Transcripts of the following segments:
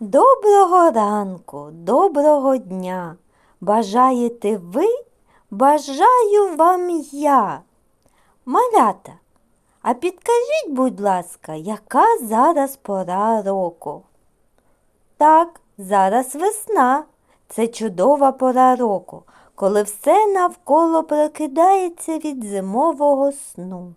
Доброго ранку, доброго дня. Бажаєте ви? Бажаю вам я. Малята, а підкажіть, будь ласка, яка зараз пора року? Так, зараз весна. Це чудова пора року, коли все навколо прокидається від зимового сну.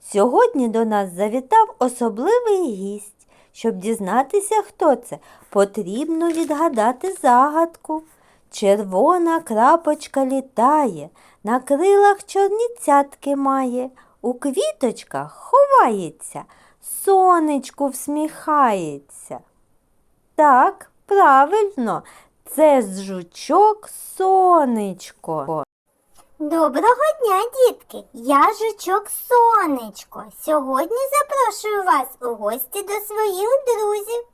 Сьогодні до нас завітав особливий гість. Щоб дізнатися, хто це, потрібно відгадати загадку. Червона крапочка літає, на крилах чорні цятки має, у квіточках ховається, сонечку всміхається. Так, правильно, це жучок сонечко. Доброго дня, дітки! Я жучок Сонечко. Сьогодні запрошую вас у гості до своїх друзів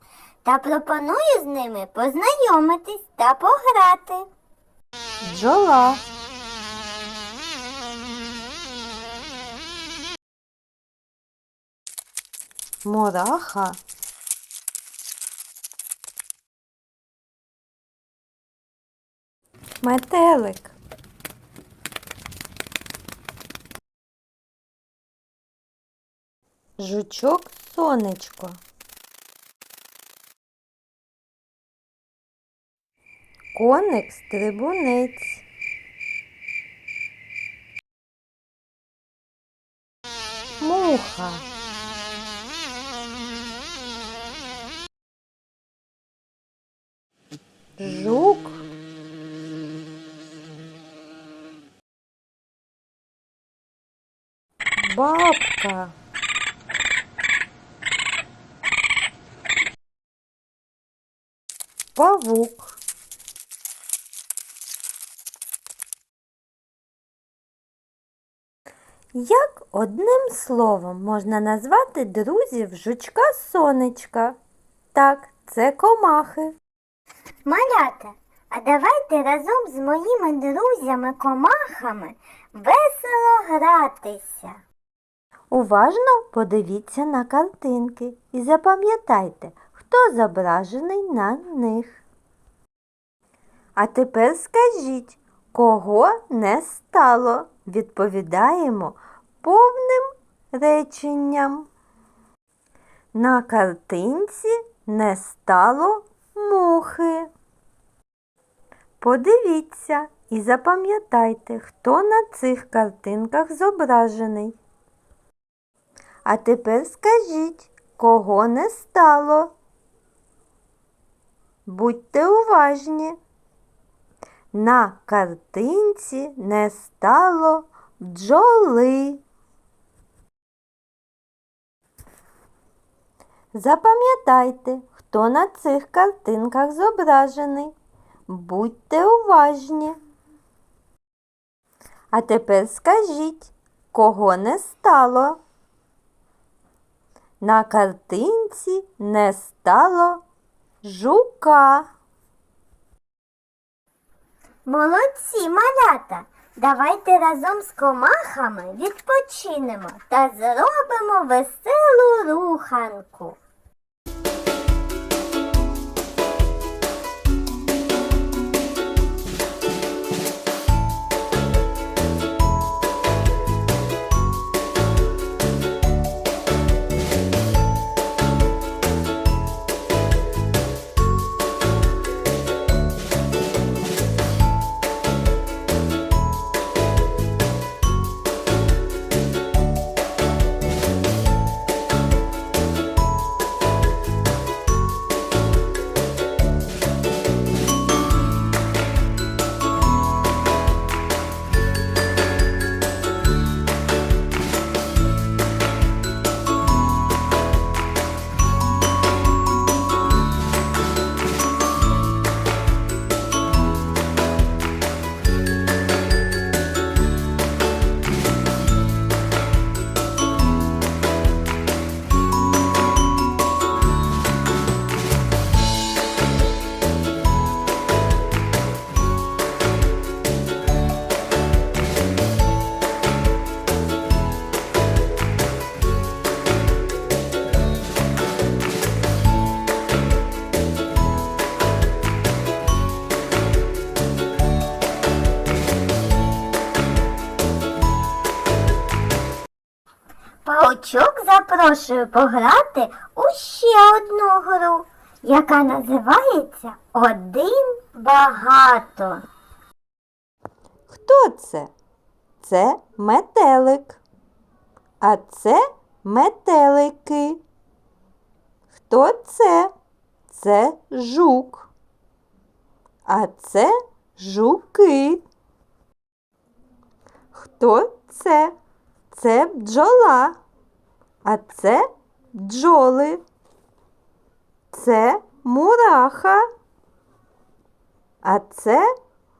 та пропоную з ними познайомитись та пограти. Бджола. Мураха. Метелик. Жучок сонечко. Коник стрибунець. Муха. Жук. Бабка. Павук. Як одним словом можна назвати друзів жучка сонечка? Так, це комахи. Малята, а давайте разом з моїми друзями-комахами весело гратися. Уважно подивіться на картинки і запам'ятайте, хто зображений на них. А тепер скажіть, кого не стало? Відповідаємо повним реченням. На картинці не стало мухи. Подивіться і запам'ятайте, хто на цих картинках зображений. А тепер скажіть, кого не стало? Будьте уважні. На картинці не стало бджоли. Запам'ятайте, хто на цих картинках зображений. Будьте уважні. А тепер скажіть, кого не стало? На картинці не стало жука. Молодці, малята! Давайте разом з комахами відпочинемо та зробимо веселу руханку. Запрошую пограти у ще одну гру, яка називається Один багато. Хто це? Це метелик. А це метелики. Хто це? Це жук. А це жуки. Хто це? Це бджола. А це бджоли. Це мураха. А це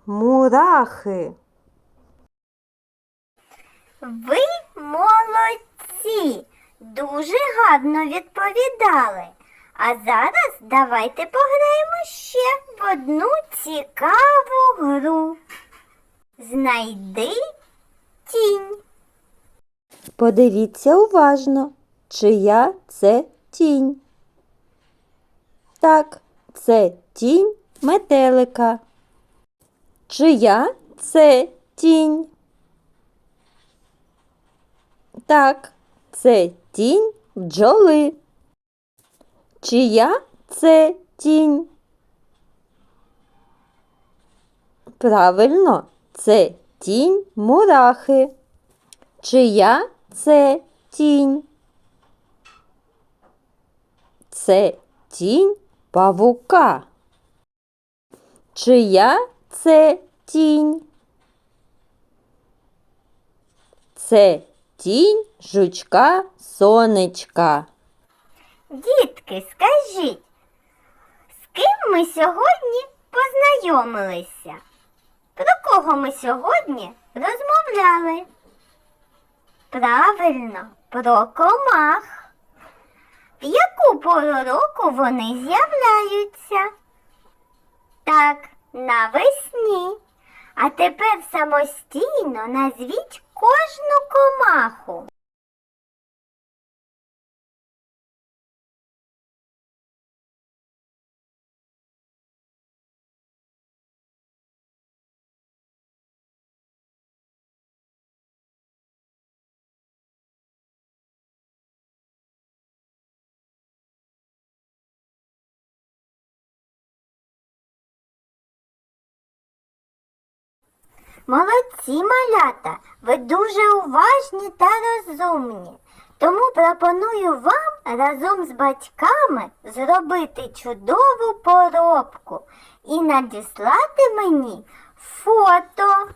мурахи. Ви молодці! Дуже гарно відповідали. А зараз давайте пограємо ще в одну цікаву гру. Знайди тінь. Подивіться уважно, чия це тінь. Так, це тінь метелика. Чия це тінь? Так, це тінь бджоли. Чия це тінь? Правильно, це тінь мурахи. Чия це тінь? Це тінь павука. Чия це тінь? Це тінь жучка сонечка. Дітки, скажіть, з ким ми сьогодні познайомилися? Про кого ми сьогодні розмовляли? Правильно, про комах. В пору року вони з'являються? Так, навесні. А тепер самостійно назвіть кожну комаху. Молодці, малята, ви дуже уважні та розумні. Тому пропоную вам разом з батьками зробити чудову поробку і надіслати мені фото.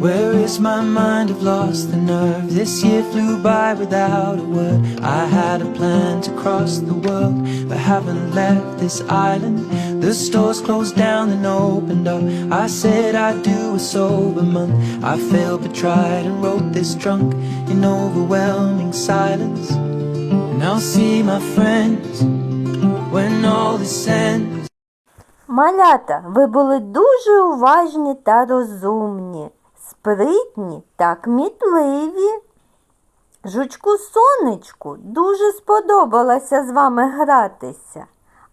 Where is my mind? I've lost the nerve. This year flew by without a word. I had a plan to cross the world, but haven't left this island. The stores closed down and opened up. I said I'd do a sober month. I failed but tried and wrote this drunk in overwhelming silence. And I'll see my friends when all this ends. Малята, ви були дуже уважні та розумні, спритні та кмітливі. Жучку сонечку дуже сподобалося з вами гратися.